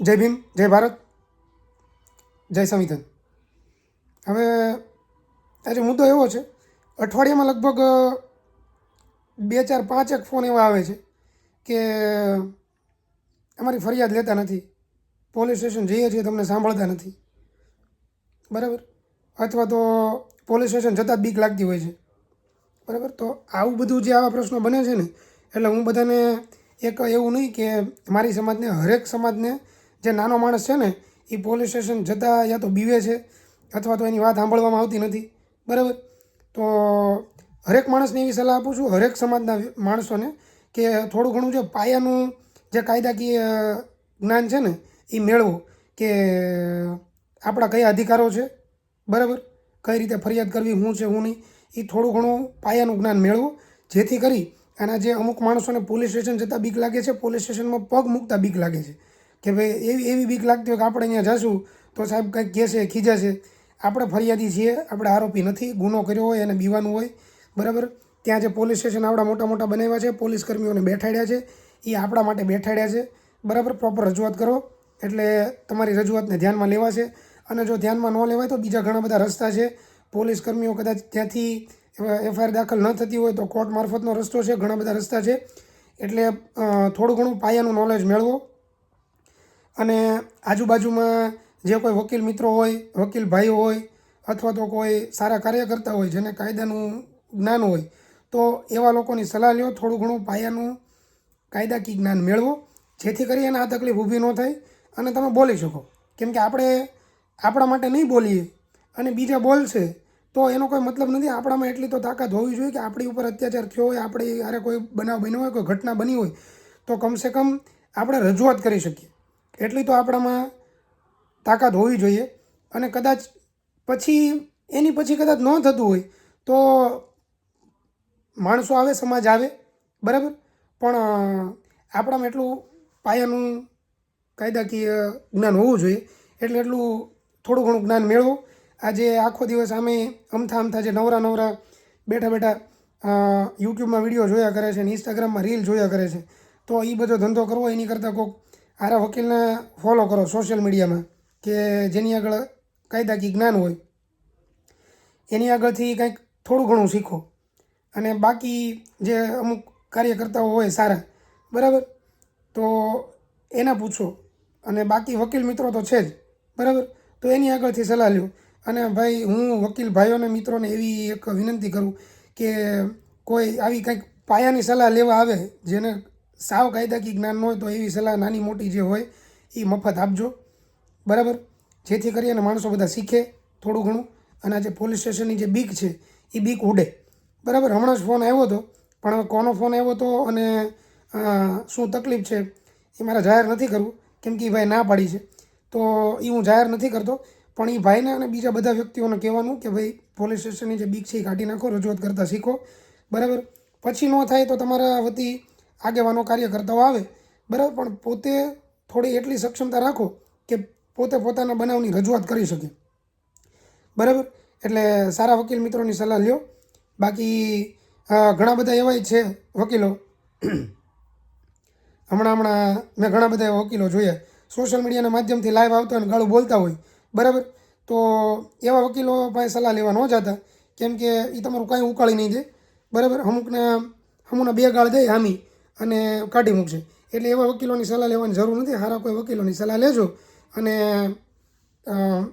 જય ભીમ, જય ભારત, જય સંવિધાન. હવે આજે મુદ્દો એવો છે, અઠવાડિયામાં લગભગ બે ચાર પાંચ એક ફોન એવા આવે છે કે, અમારી ફરિયાદ લેતા નથી, પોલીસ સ્ટેશન જઈએ છીએ, તમને સાંભળતા નથી. બરાબર? અથવા તો પોલીસ સ્ટેશન જતાં બીક લાગતી હોય છે. બરાબર? તો આવું બધું જે આવા પ્રશ્નો બને છે ને, એટલે હું બધાને એક એવું નહીં કે મારી સમાજને, હરેક સમાજને જે નાનો માણસ છે ને, એ પોલીસ સ્ટેશન જતાં યા તો બીવે છે, અથવા તો એની વાત સાંભળવામાં આવતી નથી. બરાબર? તો હરેક માણસને એવી સલાહ આપું છું, હરેક સમાજના માણસોને કે થોડું ઘણું જે પાયાનું જે કાયદાકીય જ્ઞાન છે ને, એ મેળવો કે આપણા કયા અધિકારો છે. બરાબર? કઈ રીતે ફરિયાદ કરવી, હું છે, હું નહીં, એ થોડું ઘણું પાયાનું જ્ઞાન મેળવો, જેથી કરી અને જે અમુક માણસોને પોલીસ સ્ટેશન જતાં બીક લાગે છે, પોલીસ સ્ટેશનમાં પગ મૂકતા બીક લાગે છે. કે ભાઈ એવી એવી બીક લાગતી હોય કે આપણે અહીંયા જશું, તો સાહેબ કંઈક કહેશે, ખીજાશે. આપણે ફરિયાદી છીએ, આપણે આરોપી નથી, ગુનો કર્યો હોય અને બીવાનું હોય, બરાબર? ત્યાં જે પોલીસ સ્ટેશન આવડા મોટા મોટા બનાવ્યા છે, પોલીસ કર્મીઓને બેઠાડ્યા છે એ આપણા માટે બેઠાડ્યા છે, બરાબર? પ્રોપર રજૂઆત કરો, એટલે તમારી રજૂઆતને ધ્યાનમાં લેવાશે. અને જો ધ્યાનમાં ન લેવાય તો બીજા ઘણા બધા રસ્તા છે. પોલીસ કર્મીઓ કદાચ ત્યાંથી એફઆઈઆર દાખલ ન થતી હોય તો કોર્ટ મારફતનો રસ્તો છે, ઘણા બધા રસ્તા છે. એટલે થોડું ઘણું પાયાનું નોલેજ મેળવો. અને આજુબાજુમાં જે કોઈ વકીલ મિત્રો હોય, વકીલ ભાઈઓ હોય અથવા તો કોઈ સારા કાર્યકર્તા હોય જેને કાયદાનું જ્ઞાન હોય, તો એવા લોકોની સલાહ લ્યો. થોડું ઘણું પાયાનું કાયદાકીય જ્ઞાન મેળવો. જેથી કરી એને આ તકલીફ ઊભી ન થાય અને તમે બોલી શકો. કેમ કે આપણે આપણા માટે નહીં બોલીએ અને બીજા બોલશે, તો એનો કોઈ મતલબ નથી. આપણામાં એટલી તો તાકાત હોવી જોઈએ કે આપણી ઉપર અત્યાચાર થયો હોય, આપણી અરે કોઈ બનાવ બન્યો હોય, કોઈ ઘટના બની હોય, તો કમસે કમ આપણે રજૂઆત કરી શકીએ. એટલી તો આપણામાં તાકાત હોવી જોઈએ. અને કદાચ પછી, એની પછી કદાચ ન થતું હોય, તો માણસો આવે, સમાજ આવે, બરાબર? પણ આપણામાં એટલું પાયાનું કાયદાકીય જ્ઞાન હોવું જોઈએ. એટલે એટલું થોડું ઘણું જ્ઞાન મેળવો. આજે આખો દિવસ અમે અમથા અમથા જે નવરા નવરા બેઠા બેઠા યુટ્યુબમાં વીડિયો જોયા કરે છે અને ઇન્સ્ટાગ્રામમાં રીલ જોયા કરે છે, તો એ બધો ધંધો કરવો, એની કરતાં કોઈક આરા વકીલને ફોલો કરો સોશિયલ મીડિયામાં કે જેની આગળ કાયદાકીય જ્ઞાન હોય. એની આગળથી કંઈક થોડું ઘણું શીખો. અને બાકી જે અમુક કાર્યકર્તાઓ હોય સારા, બરાબર? તો એના પૂછો. અને બાકી વકીલ મિત્રો તો છે જ, બરાબર? તો એની આગળથી સલાહ લ્યો. અને ભાઈ, હું વકીલ ભાઈઓને મિત્રોને એવી એક વિનંતી કરું કે કોઈ આવી કંઈક પાયાની સલાહ લેવા આવે, જેને સાવ કાયદાકીય જ્ઞાન હોય તો એવી સલાહ નાની મોટી જે હોય એ મફત આપજો. બરાબર? જેથી કરી અને માણસો બધા શીખે થોડું ઘણું. અને આ જે પોલીસ સ્ટેશનની જે બીક છે એ બીક ઉડે. બરાબર? હમણાં જ ફોન આવ્યો હતો. પણ હવે કોનો ફોન આવ્યો હતો અને શું તકલીફ છે એ મારે જાહેર નથી કરવું. કેમ કે એ ભાઈ ના પાડી છે. તો એ હું જાહેર નથી કરતો. પણ એ ભાઈને અને બીજા બધા વ્યક્તિઓને કહેવાનું કે ભાઈ, પોલીસ સ્ટેશનની જે બીક છે એ કાઢી નાખો, રજૂઆત કરતાં શીખો. બરાબર? પછી ન થાય તો તમારા વતી આગેવાનો કાર્યકર્તાઓ આવે, બરાબર, પણ પોતે થોડી એટલી સક્ષમતા રાખો કે પોતે પોતાના બનાવની રજૂઆત કરી શકે. બરાબર? એટલે સારા વકીલ મિત્રોની સલાહ લ્યો. બાકી ઘણા બધા એવાય છે વકીલો. હમણાં હમણાં મેં ઘણા બધા એવા વકીલો જોયા. સોશિયલ મીડિયાના માધ્યમથી લાઈવ આવતા અને ગાળું બોલતા હોય. બરાબર? તો એવા વકીલો પાસે સલાહ લેવા ન જતા. કેમ કે એ તમારું કાંઈ ઉકાળી નહીં દે. બરાબર? અમુકને, અમુકના બે ગાળ દે હામી. અને કાઢી મૂકશે એટલે એવા વકીલોની સલાહ લેવાની જરૂર નથી. સારા કોઈ વકીલોની સલાહ લેજો. અને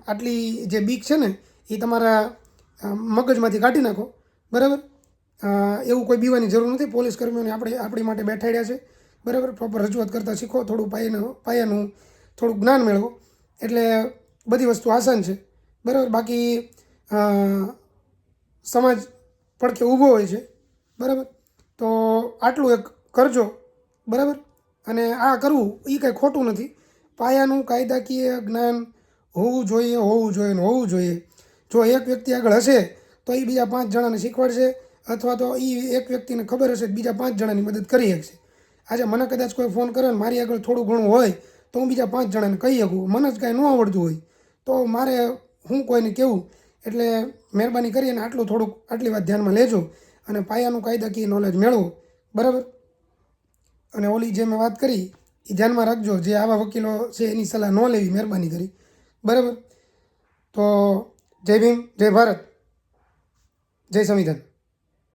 આટલી જે બીક છે ને એ તમારા મગજમાંથી કાઢી નાખો. બરાબર? એવું કોઈ બીવાની જરૂર નથી. પોલીસ કર્મીઓને આપણે, આપણી માટે બેઠાડ્યા છે. બરાબર? પ્રોપર રજૂઆત કરતાં શીખો. થોડું પાયાનું પાયાનું, થોડું જ્ઞાન મેળવો. એટલે બધી વસ્તુ આસાન છે. બરાબર? બાકી સમાજ પડખે ઊભો હોય છે. બરાબર? તો આટલું એક કરજો. બરાબર? અને આ કરવું એ કંઈ ખોટું નથી. પાયાનું કાયદાકીય જ્ઞાન હોવું જોઈએ હોવું જોઈએ હોવું જોઈએ. જો એક વ્યક્તિ આગળ હશે, તો એ બીજા પાંચ જણાને શીખવાડશે, અથવા તો એ એક વ્યક્તિને ખબર હશે બીજા પાંચ જણાની મદદ કરી શકશે. આજે મને કદાચ કોઈ ફોન કરે ને મારી આગળ થોડું ઘણું હોય, તો હું બીજા પાંચ જણાને કહી શકું. મને જ કાંઈ ન આવડતું હોય. તો મારે હું કોઈને કહેવું? એટલે મહેરબાની કરી અને આટલું થોડુંક, આટલી વાત ધ્યાનમાં લેજો અને પાયાનું કાયદાકીય નોલેજ મેળવો. બરાબર? અને ઓલી જે મેં વાત કરી, એ ધ્યાનમાં રાખજો, જે આવા વકીલો છે, એની સલાહ ન લેવી, મહેરબાની કરી. બરાબર? તો જય ભીમ, જય ભારત, જય સંવિધાન.